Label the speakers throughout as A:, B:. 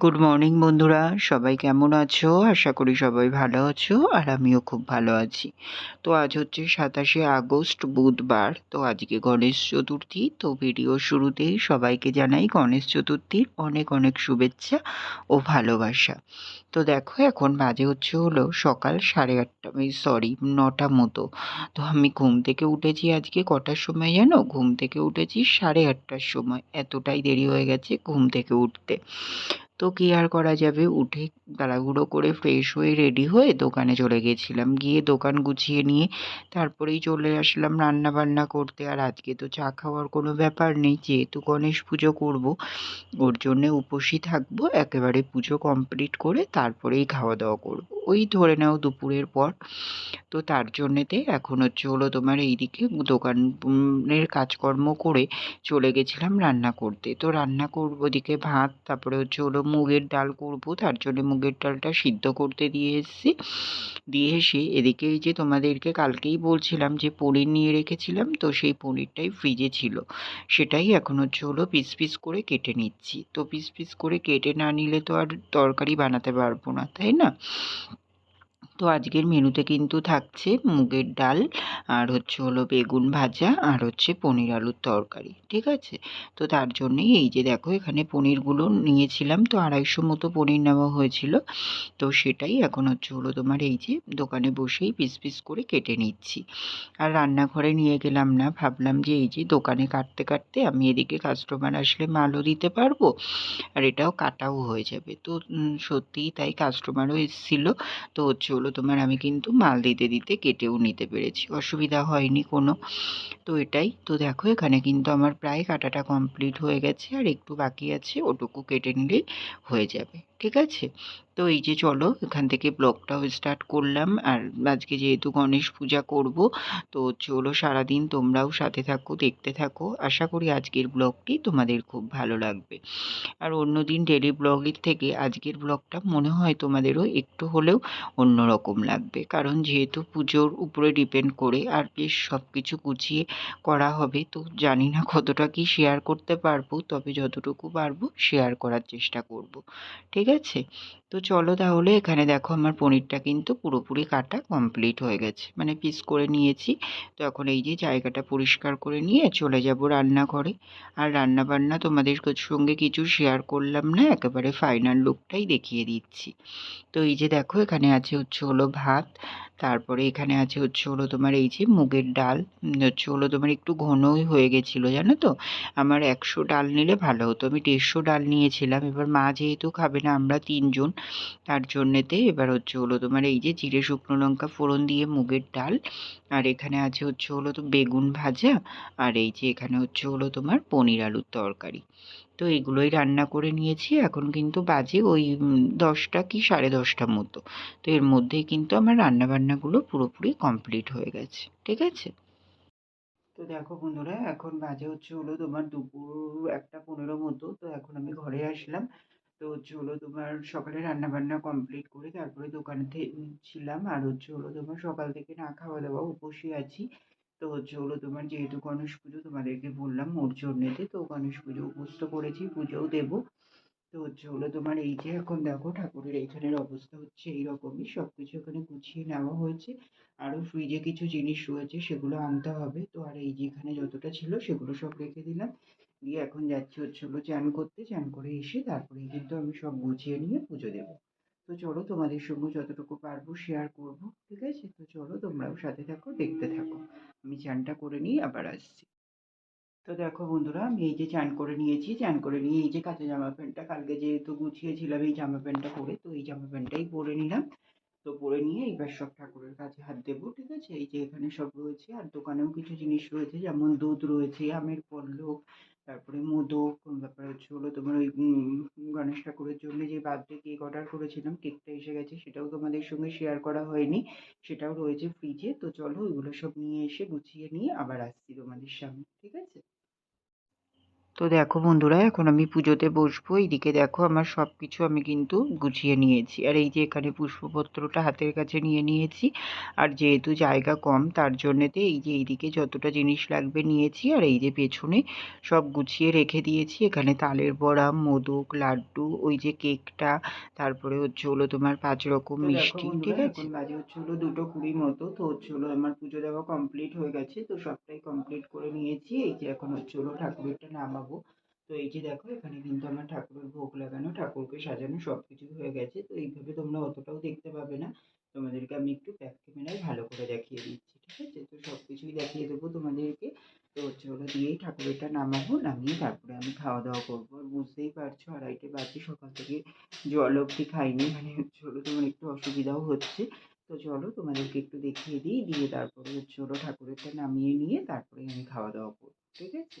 A: Good morning বন্ধুরা। সবাই কেমন আছো? আশা করি সবাই ভালো আছো, আর আমিও খুব ভালো আছি। তো আজ হচ্ছে সাতাশে আগস্ট, বুধবার। তো আজকে গণেশ চতুর্থী। তো ভিডিও শুরুতেই সবাইকে জানাই গণেশ চতুর্থীর অনেক অনেক শুভেচ্ছা ও ভালোবাসা। তো দেখো, এখন বাজে হচ্ছে হলো সকাল সাড়ে আটটা সরি নটা মতো। তো আমি ঘুম থেকে উঠেছি আজকে কটার সময় জানো? ঘুম থেকে উঠেছি সাড়ে আটটার সময়। এতটাই দেরি হয়ে গেছে ঘুম থেকে উঠতে। তো কি আর করা যাবে? উঠে তাড়াহুড়ো করে ফ্রেশ হয়ে রেডি হয়ে দোকানে চলে গেছিলাম। গিয়ে দোকান গুছিয়ে নিয়ে তারপরেই চলে আসলাম রান্না বান্না করতে। আর আজকে তো চা খাওয়ার কোনো ব্যাপার নেই। যেহেতু গণেশ পুজো করব, ওর জন্যে উপোসই থাকব। একেবারে পুজো কমপ্লিট করে তারপরেই খাওয়া দাওয়া করব। ওই ধরে নাও দুপুরের পর। তো তার জন্যেতে এখন হচ্ছে হলো তোমার এইদিকে দোকানের কাজকর্ম করে চলে গেছিলাম রান্না করতে। তো রান্না করব ওদিকে ভাত, তারপরে হচ্ছে হলো মুগের ডাল করব, তার জন্য মুগের ডালটা সিদ্ধ করতে দিয়ে এসেছি। দিয়ে এসে এদিকে এই যে তোমাদেরকে কালকেই বলছিলাম যে পনির নিয়ে রেখেছিলাম, তো সেই পনিরটাই ফ্রিজে ছিল। সেটাই এখন হচ্ছে হলো পিস পিস করে কেটে নিচ্ছি। তো পিস পিস করে কেটে না নিলে তো আর তরকারি বানাতে পারব না, তাই না? তো আজকের মেনুতে কিন্তু থাকছে মুগের ডাল, আর হচ্ছে হলো বেগুন ভাজা, আর হচ্ছে পনির আলুর তরকারি, ঠিক আছে? তো তার জন্যেই এই যে দেখো এখানে পনিরগুলো নিয়েছিলাম, তো আড়াইশো মতো পনির নেওয়া হয়েছিল। তো সেটাই এখন হচ্ছে হলো তোমার এই যে দোকানে বসেই পিস পিস করে কেটে নিচ্ছি। আর রান্নাঘরে নিয়ে গেলাম না, ভাবলাম যে এই যে দোকানে কাটতে কাটতে আমি এদিকে কাস্টমার আসলে মালও দিতে পারব, আর এটাও কাটাও হয়ে যাবে। তো সত্যিই তাই কাস্টমারও এসেছিল, তো হচ্ছে হলো তোমার, আমি কিন্তু মাল দিতে দিতে কেটেও নিতে পেরেছি। অসুবিধা হয়নি কোনো। তো এটাই। তো দেখো, এখানে কিন্তু আমার প্রায় কাটাটা কমপ্লিট হয়ে গেছে আর একটু বাকি আছে, ওটুকু কেটে নিলেই হয়ে যাবে। ঠিক আছে? তো এই যে চলো, এখান থেকে ব্লগটাও স্টার্ট করলাম। আর আজকে যেহেতু গণেশ পূজা করব, তো চলো সারাদিন তোমরাও সাথে থাকো, দেখতে থাকো। আশা করি আজকের ব্লগটি তোমাদের খুব ভালো লাগবে। আর অন্য দিন ডেলি ব্লগের থেকে আজকের ব্লগটা মনে হয় তোমাদেরও একটু হলেও অন্যরকম লাগবে। কারণ যেহেতু পুজোর উপরে ডিপেন্ড করে আর বেশ সব কিছু গুছিয়ে করা হবে, তো জানি না কতটা কি শেয়ার করতে পারব, তবে যতটুকু পারব শেয়ার করার চেষ্টা করব। ঠিক আছে? তো চলো তাহলে এখানে দেখো আমার পনিরটা কিন্তু পুরোপুরি কাটা কমপ্লিট হয়ে গেছে। মানে পিস করে নিয়েছি। তো এখন এই যে জায়গাটা পরিষ্কার করে নিয়ে চলে যাব রান্নাঘরে। আর রান্না বান্না তোমাদের সঙ্গে কিছু শেয়ার করলাম না, একেবারে ফাইনাল লুকটাই দেখিয়ে দিচ্ছি। তো এই যে দেখো এখানে আছে হচ্ছে হলো ভাত, তারপরে এখানে আছে হচ্ছে হলো তোমার এই যে মুগের ডাল হচ্ছে হলো তোমার একটু ঘনই হয়ে গেছিল, জানো তো? আমার একশো ডাল নিলে ভালো হতো। আমি দেড়শো ডাল নিয়েছিলাম। এবার মা যেহেতু খাবে না, আমরা তিনজন তার জন্যেতে এবার হচ্ছে হলো তোমার এই যে জিরে শুকনো লঙ্কা ফোড়ন দিয়ে মুগের ডাল, আর এখানে আছে হচ্ছে হলো তো বেগুন ভাজা, আর এই যে এখানে হচ্ছে হলো তোমার পনির আলুর তরকারি। তো এগুলোই রান্না করে নিয়েছি, এখন কিন্তু বাজে ওই দশটা কি সাড়ে দশটা মতো। তো এর মধ্যেই কিন্তু আমার রান্নাবান্নাগুলো পুরোপুরি কমপ্লিট হয়ে গেছে, ঠিক আছে? তো দেখো বন্ধুরা, এখন বাজে হচ্ছে হলো তোমার দুপুর একটা পনেরো মতো, তো এখন আমি ঘরে আসলাম। তো হচ্ছে হলো তোমার সকালে রান্না বান্না কমপ্লিট করে তারপরে দোকানে ছিলাম আর হচ্ছে হলো তোমার সকাল থেকে না খাওয়া দাওয়া উপসে আছি। তো হচ্ছে হলো তোমার যেহেতু গণেশ পুজো তোমাদেরকে বললাম ওর জন্যেতে তো গণেশ পুজো উপস্থ করেছি, পুজোও দেবো। তো হচ্ছে হলো তোমার এই যে এখন দেখো ঠাকুরের এইখানের অবস্থা হচ্ছে এইরকমই সব কিছু এখানে গুছিয়ে নেওয়া হয়েছে। আরও ফ্রিজে কিছু জিনিস রয়েছে সেগুলো আনতে হবে। তো আর এই যে এখানে যতটা ছিল সেগুলো সব রেখে দিলাম। দিয়ে এখন যাচ্ছি হচ্ছে হলো চান করতে, চান করে এসে তারপরে কিন্তু আমি সব গুছিয়ে নিয়ে পুজো দেবো। তো চলো তোমাদের সঙ্গে যতটুকু পারব শেয়ার করব, ঠিক আছে? তো চলো তোমরাও সাথে থাকো, দেখতে থাকো। আমি চানটা করে নিয়ে আবার আসছি। তো দেখো বন্ধুরা, আমি এই যে চান করে নিয়েছি, চান করে নিয়ে এই যে কাঁচা জামা প্যান্টটা কালকে যেহেতু গুছিয়েছিলাম, এই জামা প্যান্টটা পরে, তো এই জামা প্যান্টটাই পরে নিলাম। তো পরে নিয়ে এবার সব ঠাকুরের কাছে হাত দেবো, ঠিক আছে? এই যে এখানে সব রয়েছে, আর দোকানেও কিছু জিনিস রয়েছে, যেমন দুধ রয়েছে, আমের পল্লব তারপরে মোদক ব্যাপার হচ্ছে হলো তোমার ওই গণেশ ঠাকুরের জন্য যে বার্থডে কেক অর্ডার করেছিলাম কেকটা এসে গেছে, সেটাও তোমাদের সঙ্গে শেয়ার করা হয়নি, সেটাও রয়েছে ফ্রিজে তো চলো ওইগুলো সব নিয়ে এসে গুছিয়ে নিয়ে আবার আসছি তোমাদের সামনে, ঠিক আছে? তো দেখো বন্ধুরা এখন আমি পুজোতে বসবো। এইদিকে দেখো আমার সব কিছু আমি কিন্তু গুছিয়ে নিয়েছি। আর এই যে এখানে পুষ্পপত্রটা হাতের কাছে নিয়ে নিয়েছি। আর যেহেতু জায়গা কম তার জন্যেতে এই যে এইদিকে যতটা জিনিস লাগবে নিয়েছি। আর এই যে পেছনে সব গুছিয়ে রেখে দিয়েছি। এখানে তালের বড়া মোদক লাড্ডু ওই যে কেকটা তারপরে হচ্ছে হলো তোমার পাঁচ রকম মিষ্টি ঠিক আছে? বাজে হচ্ছে হলো দুটো কুড়ি মতো। তো হচ্ছে হলো আমার পুজো দেওয়া কমপ্লিট হয়ে গেছে। তো সবটাই কমপ্লিট করে নিয়েছি। এই যে এখন হচ্ছে হলো ঠাকুরেরটা নামাবো। তো এই যে দেখো, এখানে কিন্তু আমার ঠাকুরের ভোগ লাগানো, ঠাকুরকে সাজানো সব কিছু হয়ে গেছে। তো এইভাবে তোমরা অতটাও দেখতে পাবে না। তোমাদেরকে আমি একটু ব্যাক ভালো করে দেখিয়ে দিচ্ছি, ঠিক আছে? তো সব কিছুই দেখিয়ে দেবো তোমাদেরকে। তো হচ্ছে ওটা দিয়েই ঠাকুরেরটা নামাবো, নামিয়ে তারপরে আমি খাওয়া দাওয়া করব। আর বুঝতেই পারছ, আড়াইটে বাজে, সকাল থেকে জল অবধি খাইনি মানে হচ্ছে হলো তোমার একটু অসুবিধাও হচ্ছে। তো চলো তোমাদেরকে একটু দেখিয়ে দিই, দিয়ে তারপরে হচ্ছে হলো ঠাকুরেরটা নামিয়ে নিয়ে তারপরে আমি খাওয়া দাওয়া করব, ঠিক আছে?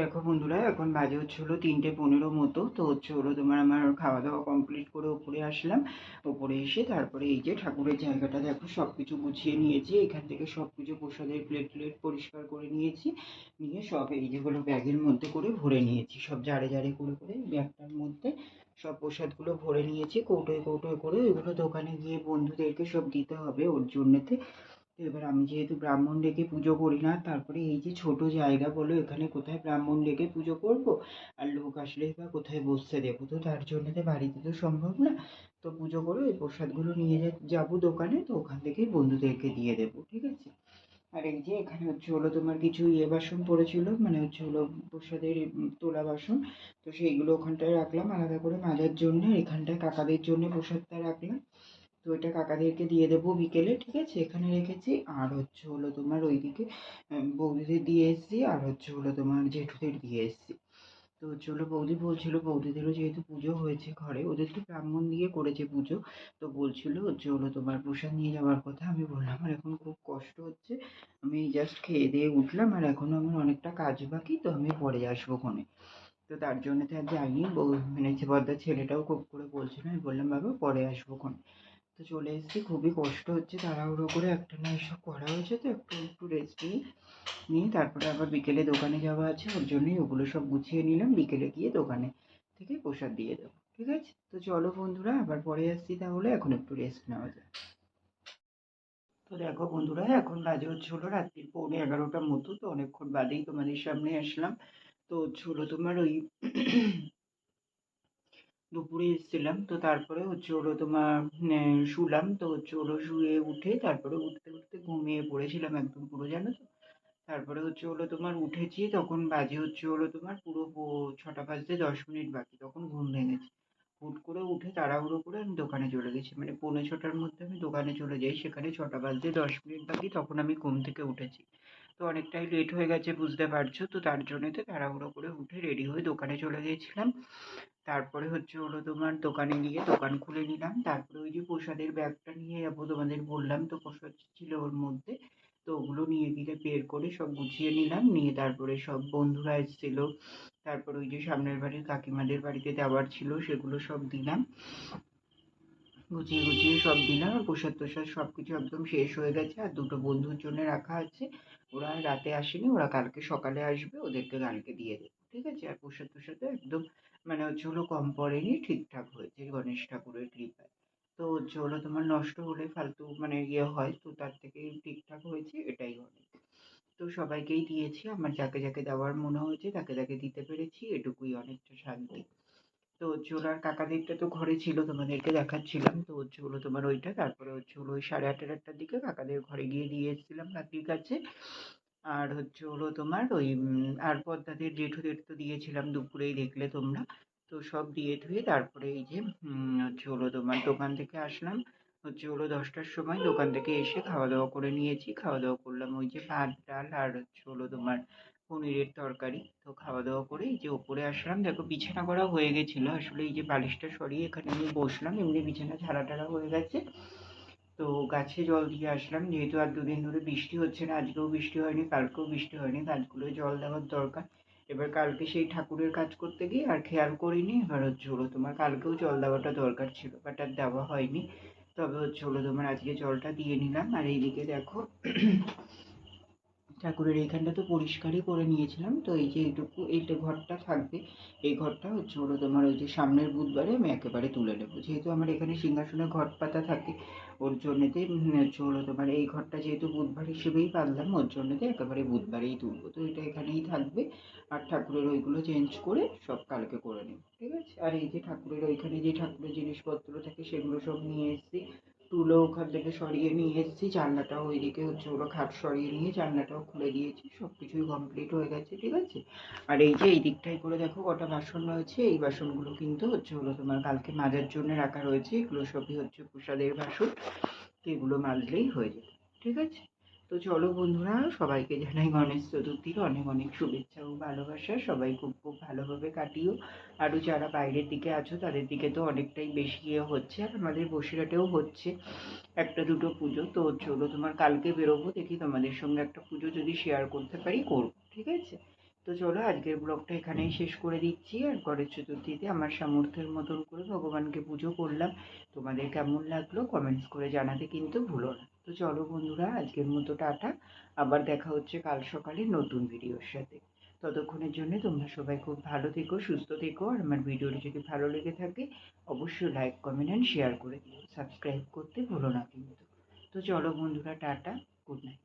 A: দেখো বন্ধুরা, এখন বাজে হচ্ছে হলো তিনটে পনেরো মতো। তো হচ্ছে হলো তোমার আমার খাওয়া দাওয়া কমপ্লিট করে উপরে আসলাম। ওপরে এসে তারপরে এই যে ঠাকুরের জায়গাটা দেখো সব কিছু গুছিয়ে নিয়েছি। এখান থেকে সব কিছু প্রসাদের প্লেট প্লেট পরিষ্কার করে নিয়েছি। নিয়ে সব এই যেগুলো ব্যাগের মধ্যে করে ভরে নিয়েছি। সব জারে জারে করে করে ব্যাগটার মধ্যে সব প্রসাদগুলো ভরে নিয়েছি। কৌটোয় কৌটোয় করে ওইগুলো দোকানে গিয়ে বন্ধুদেরকে সব দিতে হবে ওর জন্যেতে। এবার আমি যেহেতু ব্রাহ্মণ ডেকে পুজো করি না, তারপরে এই যে ছোট জায়গা বলো, এখানে কোথায় ব্রাহ্মণ ডেকে পুজো করব? আর লোক আসলে বা কোথায় বসতে দেবো তো? তার জন্য তো বাড়িতে তো সম্ভব না। তো পুজো করে ওই প্রসাদগুলো নিয়ে যাব দোকানে, তো ওখান থেকেই বন্ধুদেরকে দিয়ে দেবো, ঠিক আছে? আর এই যে এখানে হচ্ছে হলো তোমার কিছু ইয়ে বাসন পড়েছিল মানে হচ্ছে হলো প্রসাদের তোলা বাসন, তো সেইগুলো ওখানটায় রাখলাম, আলাদা করে মাজার জন্য, এখানটায় কাকাদের জন্য প্রসাদটা রাখলাম। তো এটা কাকাদেরকে দিয়ে দেবো বিকেলে, ঠিক আছে? এখানে রেখেছি। আর হচ্ছে হলো তোমার ওইদিকে বৌদিদের দিয়ে এসেছি, আর হচ্ছে হলো তোমার জেঠুদের দিয়ে এসেছি। তো হলো বৌদি বলছিল, বৌদিদেরও যেহেতু পুজো হয়েছে ঘরে, ওদের তো ব্রাহ্মণ দিয়ে করেছে পুজো। তো বলছিল হচ্ছে হলো তোমার প্রসাদ নিয়ে যাওয়ার কথা। আমি বললাম, আমার এখন খুব কষ্ট হচ্ছে। আমি জাস্ট খেয়ে দিয়ে উঠলাম, আর এখনও আমার অনেকটা কাজ বাকি, তো আমি পরে আসব ওখানে। তো তার জন্য তো আর যাইনি। মানে বদ্দার ছেলেটাও খুব করে বলছিল, আমি বললাম, বাবা, পরে আসব ওখানে। তো চলে এসেছি, খুবই কষ্ট হচ্ছে তাড়াহুড়ো করে। একটা না এসব করা হয়েছে তো, একটু একটু রেস্ট নিই নিয়ে তারপরে আবার বিকেলে দোকানে যাওয়া আছে, ওর জন্যই ওগুলো সব গুছিয়ে নিলাম, বিকেলে গিয়ে দোকানে থেকে প্রসাদ দিয়ে দেবো, ঠিক আছে? তো চলো বন্ধুরা, আবার পরে আসছি তাহলে, এখন একটু রেস্ট নেওয়া যায় তো দেখো বন্ধুরা, এখন বাজে হচ্ছে হলো রাত্রির পৌনে এগারোটার মতো, তো অনেকক্ষণ বাদেই তোমাদের সামনে আসলাম। তো হলো তোমার ওই দুপুরে এসেছিলাম, তো তারপরে হচ্ছে হলো তোমার শুলাম, তো হচ্ছে হলো শুয়ে উঠে তারপরে উঠতে উঠতে ঘুমিয়ে পড়েছিলাম একদম পুরো, জানো তো? তারপরে হচ্ছে হলো তোমার উঠেছি, তখন বাজে হচ্ছে হলো তোমার পুরো ছটা বাজতে দশ মিনিট বাকি, তখন ঘুম ভেঙেছে। হুট করে উঠে তাড়াহুড়ো করে আমি দোকানে চলে গেছি মানে পৌনে ছটার মধ্যে আমি দোকানে চলে যাই, সেখানে ছটা বাজতে দশ মিনিট বাকি, তখন আমি ঘুম থেকে উঠেছি। তো অনেকটাই লেট হয়ে গেছে, বুঝতে পারছ? তো তার জন্যতে তাড়াহুড়ো করে উঠে রেডি হয়ে দোকানে চলে গিয়েছিলাম। তারপরে হচ্ছে হলো তোমার দোকানে গিয়ে দোকান খুলে নিলাম। তারপরে ওই যে প্রসাদের ব্যাগটা নিয়ে যাব তোমাদের বললাম তো, প্রসাদ ছিল ওর মধ্যে। তো ওগুলো নিয়ে ধীরে বের করে সব গুছিয়ে নিলাম। নিয়ে তারপরে সব বন্ধুরা এসেছিল। তারপর ওই যে সামনের বাড়ির কাকিমাদের বাড়িতে দেওয়ার ছিল, সেগুলো সব দিলাম। গুছিয়ে গুছিয়ে সব দিলাম, আর প্রসাদ তোসাদ সব কিছু একদম শেষ হয়ে গেছে, আর দুটো বন্ধুর জন্য রাখা আছে। ওরা রাতে আসেনি, ওরা কালকে সকালে আসবে, ওদেরকে কালকে দিয়ে দেবো, ঠিক আছে? আর প্রসাদ তোসাদও একদম মানে হচ্ছে হলো কম পড়েনি, ঠিকঠাক হয়েছে, গণেশ ঠাকুরের কৃপায়। তো হচ্ছে হলো তোমার নষ্ট হলে ফালতু মানে ইয়ে হয়, তো তার থেকে ঠিকঠাক হয়েছে, এটাই অনেক তো সবাইকেই দিয়েছি, আমার যাকে যাকে দেওয়ার মনে হয়েছে, তাকে তাকে দিতে পেরেছি, এটুকুই অনেকটা শান্তি। তো হচ্ছে আর কাকাদেরটা তো ঘরে ছিল, তোমাদেরকে দেখাচ্ছিলাম। তো হচ্ছে হলো তোমার ওইটা, তারপরে হচ্ছে হলো ওই সাড়ে আটটা আটটার দিকে কাকাদের ঘরে গিয়ে দিয়ে এসেছিলাম কাকির কাছে। আর হচ্ছে হলো তোমার ওই আর পদ্মাদের জেঠুদের তো দিয়েছিলাম দুপুরেই দেখলে তোমরা। তো সব দিয়ে ধুয়ে তারপরে এই যে হচ্ছে হলো তোমার দোকান থেকে আসলাম। হচ্ছে হলো দশটার সময় দোকান থেকে এসে খাওয়া দাওয়া করে নিয়েছি। খাওয়া দাওয়া করলাম ওই যে ভাত, ডাল আর হচ্ছে হলো তোমার পনিরের তরকারি। তো খাওয়া দাওয়া করে এই যে ওপরে আসলাম, দেখো বিছানা করা হয়ে গেছিল। আসলে এই যে বালিশটা সরিয়ে এখানে আমি বসলাম, এমনি বিছানা ঝাড়া টাড়া হয়ে গেছে। তো গাছে জল দিয়ে আসলাম, যেহেতু আর দুদিন ধরে বৃষ্টি হচ্ছে না, আজকেও বৃষ্টি হয়নি, কালকেও বৃষ্টি হয়নি গাছগুলোয় জল দেওয়ার দরকার। এবার কালকে সেই ঠাকুরের কাজ করতে গিয়ে আর খেয়াল করিনি, এবার হচ্ছে হলো তোমার কালকেও জল দেওয়াটা দরকার ছিল বাট আর দেওয়া হয়নি। তবে হচ্ছে হলো তোমার আজকে জলটা দিয়ে নিলাম, আর এইদিকে দেখো ঠাকুরের এইখানটা তো পরিষ্কারই করে নিয়েছিলাম। তো এই যে এইটুকু, এইটা ঘরটা থাকবে, এই ঘরটা হচ্ছে হলো তোমার ওই যে সামনের বুধবারে আমি একেবারে তুলে নেব। যেহেতু আমার এখানে সিংহাসনে ঘট পাতা থাকে, ওর জন্যতে হচ্ছে হলো তোমার এই ঘরটা যেহেতু বুধবার হিসেবেই বাঁধলাম, ওর জন্যতে একেবারে বুধবারেই তুলবো। তো এটা এখানেই থাকবে, আর ঠাকুরের ওইগুলো চেঞ্জ করে সব কালকে করে নেব, ঠিক আছে? আর এই যে ঠাকুরের ওইখানে যে ঠাকুরের জিনিসপত্র থাকে, সেগুলো সব নিয়ে এসেছি। তুলো ওখান থেকে সরিয়ে নিয়ে এসেছি। জানলাটাও ওইদিকে হচ্ছে ওরা খাট সরিয়ে নিয়ে জানলাটাও খুলে দিয়েছি। সব কিছুই কমপ্লিট হয়ে গেছে, ঠিক আছে? আর এই যে এই দিকটাই করে দেখো কটা বাসন রয়েছে। এই বাসনগুলো কিন্তু হচ্ছে হলো তোমার কালকে মাজার জন্য রাখা রয়েছে। এগুলো সবই হচ্ছে প্রসাদের বাসন। এগুলো মাজলেই হয়ে যাবে ঠিক আছে? তো চলো বন্ধুরা, সবাইকে জানাই গণেশ চতুর্থীর অনেক অনেক শুভেচ্ছা ও ভালোবাসা। সবাই খুব খুব ভালোভাবে কাটিও। আরও যারা বাইরের দিকে আছো, তাদের দিকে তো অনেকটাই বেশি ইয়ে হচ্ছে আর আমাদের বসিরহাটেও হচ্ছে একটা দুটো পুজো। তো চলো তোমার কালকে বেরোবো, দেখি তোমাদের সঙ্গে একটা পুজো যদি শেয়ার করতে পারি, করব, ঠিক আছে? তো চলো, আজকের ব্লগটা এখানেই শেষ করে দিচ্ছি আর গণেশ চতুর্থীতে আমার সামর্থ্যের মতন করে ভগবানকে পুজো করলাম। তোমাদের কেমন লাগল কমেন্টস করে জানাতে কিন্তু ভুলো না। তো চলো বন্ধুরা, আজকের মতো টাটা। আবার দেখা হচ্ছে কাল সকালে নতুন ভিডিওর সাথে। ততক্ষণের জন্য তোমরা সবাই খুব ভালো থেকো, সুস্থ থেকো। আর আমার ভিডিওটি যদি ভালো লেগে থাকে, অবশ্যই লাইক কমেন্ট অ্যান্ড শেয়ার করে দিও। সাবস্ক্রাইব করতে ভুলো না কিন্তু। তো চলো বন্ধুরা, টাটা। Good night